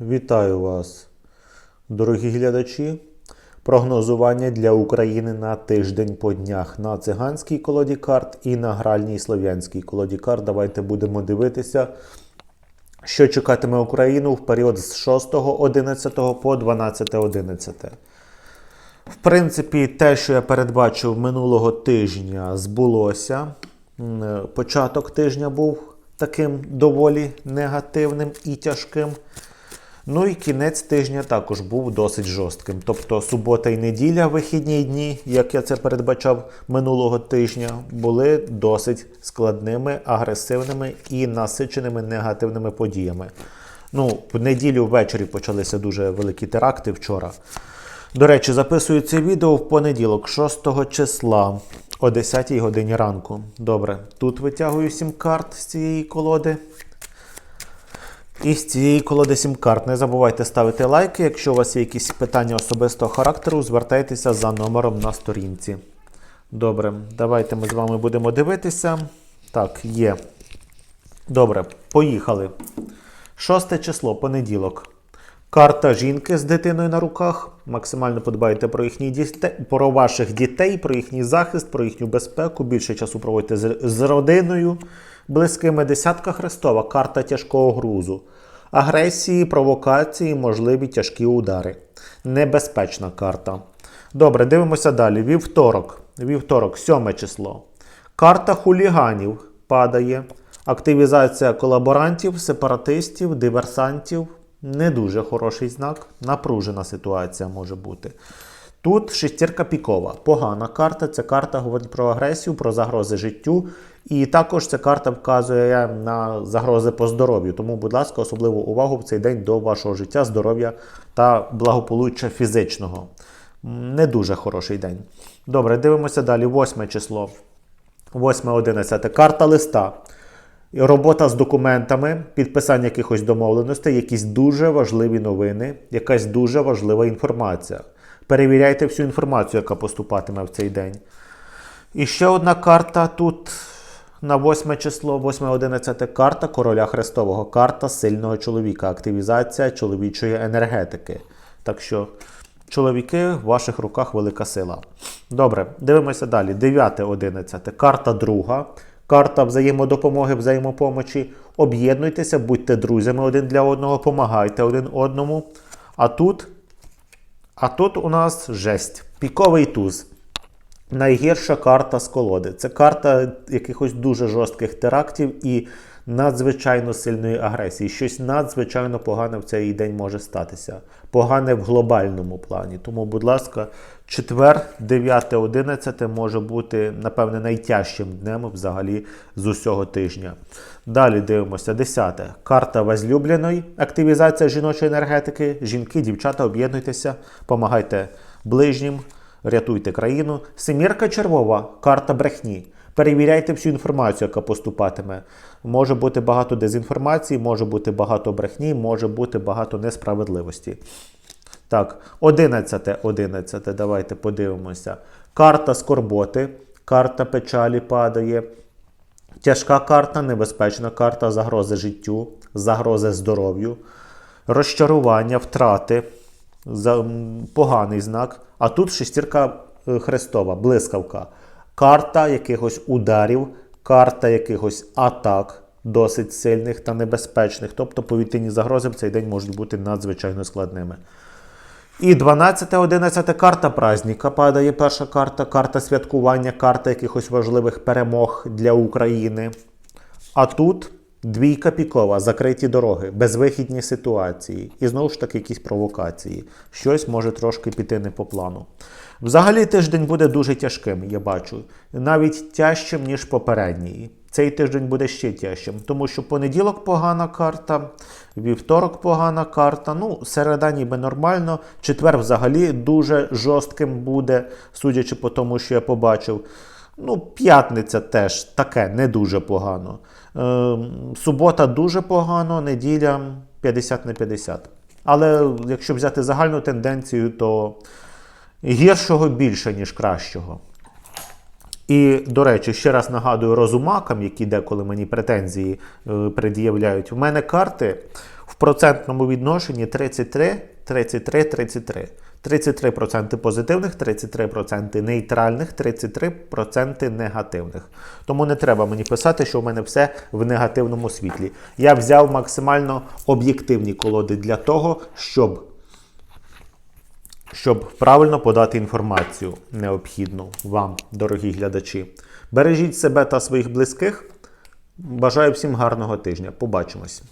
Вітаю вас, дорогі глядачі. Прогнозування для України на тиждень по днях на циганській колоді карт і на гральній слов'янській колоді карт. Давайте будемо дивитися, що чекатиме Україну в період з 6.11 по 12.11. В принципі, те, що я передбачив минулого тижня, збулося. Початок тижня був таким доволі негативним і тяжким. Ну і кінець тижня також був досить жорстким. Тобто субота і неділя, вихідні дні, як я це передбачав минулого тижня, були досить складними, агресивними і насиченими негативними подіями. Ну, в неділю ввечері почалися дуже великі теракти вчора. До речі, записую це відео в понеділок, 6 числа о 10 годині ранку. Добре, тут витягую 7 карт з цієї колоди. І з цієї колоди 7 карт. Не забувайте ставити лайки. Якщо у вас є якісь питання особистого характеру, звертайтеся за номером на сторінці. Добре, давайте ми з вами будемо дивитися. Так, є. Добре, поїхали. Шосте число, понеділок. Карта жінки з дитиною на руках. Максимально подбайте про їхніх дітей, про ваших дітей, про їхній захист, про їхню безпеку. Більше часу проводьте з, з родиною, близькими. Десятка Христова, карта тяжкого грузу. Агресії, провокації, можливі тяжкі удари. Небезпечна карта. Добре, дивимося далі. Вівторок. Вівторок, сьоме число. Карта хуліганів падає. Активізація колаборантів, сепаратистів, диверсантів. Не дуже хороший знак. Напружена ситуація може бути. Тут шестірка пікова. Погана карта. Ця карта говорить про агресію, про загрози життю. І також ця карта вказує на загрози по здоров'ю. Тому, будь ласка, особливу увагу в цей день до вашого життя, здоров'я та благополуччя фізичного. Не дуже хороший день. Добре, дивимося далі. Восьме число. 8-11. Карта листа. Робота з документами, підписання якихось домовленостей, якісь дуже важливі новини, якась дуже важлива інформація. Перевіряйте всю інформацію, яка поступатиме в цей день. І ще одна карта тут на 8 число, 8-11 карта короля Христового, карта сильного чоловіка, активізація чоловічої енергетики. Так що, чоловіки, в ваших руках велика сила. Добре, дивимося далі. 9-11. Карта друга. Карта взаємодопомоги, взаємопомочі. Об'єднуйтеся, будьте друзями один для одного, помагайте один одному. А тут, а тут у нас жесть. Піковий туз. Найгірша карта з колоди. Це карта якихось дуже жорстких терактів і надзвичайно сильної агресії. Щось надзвичайно погане в цей день може статися. Погане в глобальному плані. Тому, будь ласка, четвер, 9-11 може бути, напевне, найтяжчим днем взагалі з усього тижня. Далі дивимося. 10. Карта возлюбленої. Активізація жіночої енергетики. Жінки, дівчата, об'єднуйтеся, помагайте ближнім. Рятуйте країну. Семірка червова, карта брехні. Перевіряйте всю інформацію, яка поступатиме. Може бути багато дезінформації, може бути багато брехні, може бути багато несправедливості. Так, 11, 11, давайте подивимося. Карта скорботи, карта печалі падає. Тяжка карта, небезпечна карта, загрози життю, загрози здоров'ю, розчарування, втрати, поганий знак. А тут шестірка е, Христова, блискавка. Карта якихось ударів, карта якихось атак, досить сильних та небезпечних. Тобто повітряні загрози в цей день можуть бути надзвичайно складними. І 12-11 карта праздника падає перша карта, карта святкування, карта якихось важливих перемог для України. А тут двійка пікова, закриті дороги, безвихідні ситуації. І знову ж таки якісь провокації. Щось може трошки піти не по плану. Взагалі тиждень буде дуже тяжким, я бачу. Навіть тяжчим, ніж попередній. Цей тиждень буде ще тяжчим, тому що понеділок погана карта, вівторок погана карта. Ну, середа ніби нормально. Четвер взагалі дуже жорстким буде, судячи по тому, що я побачив. Ну, п'ятниця теж таке не дуже погано. Е, субота дуже погано, неділя 50 на 50. Але якщо взяти загальну тенденцію, то гіршого більше, ніж кращого. І, до речі, ще раз нагадую розумакам, які деколи мені претензії е, пред'являють. У мене карти в процентному відношенні 33, 33, 33. 33% позитивних, 33% нейтральних, 33% негативних. Тому не треба мені писати, що в мене все в негативному світлі. Я взяв максимально об'єктивні колоди для того, щоб щоб правильно подати інформацію необхідну вам, дорогі глядачі. Бережіть себе та своїх близьких. Бажаю всім гарного тижня. Побачимось.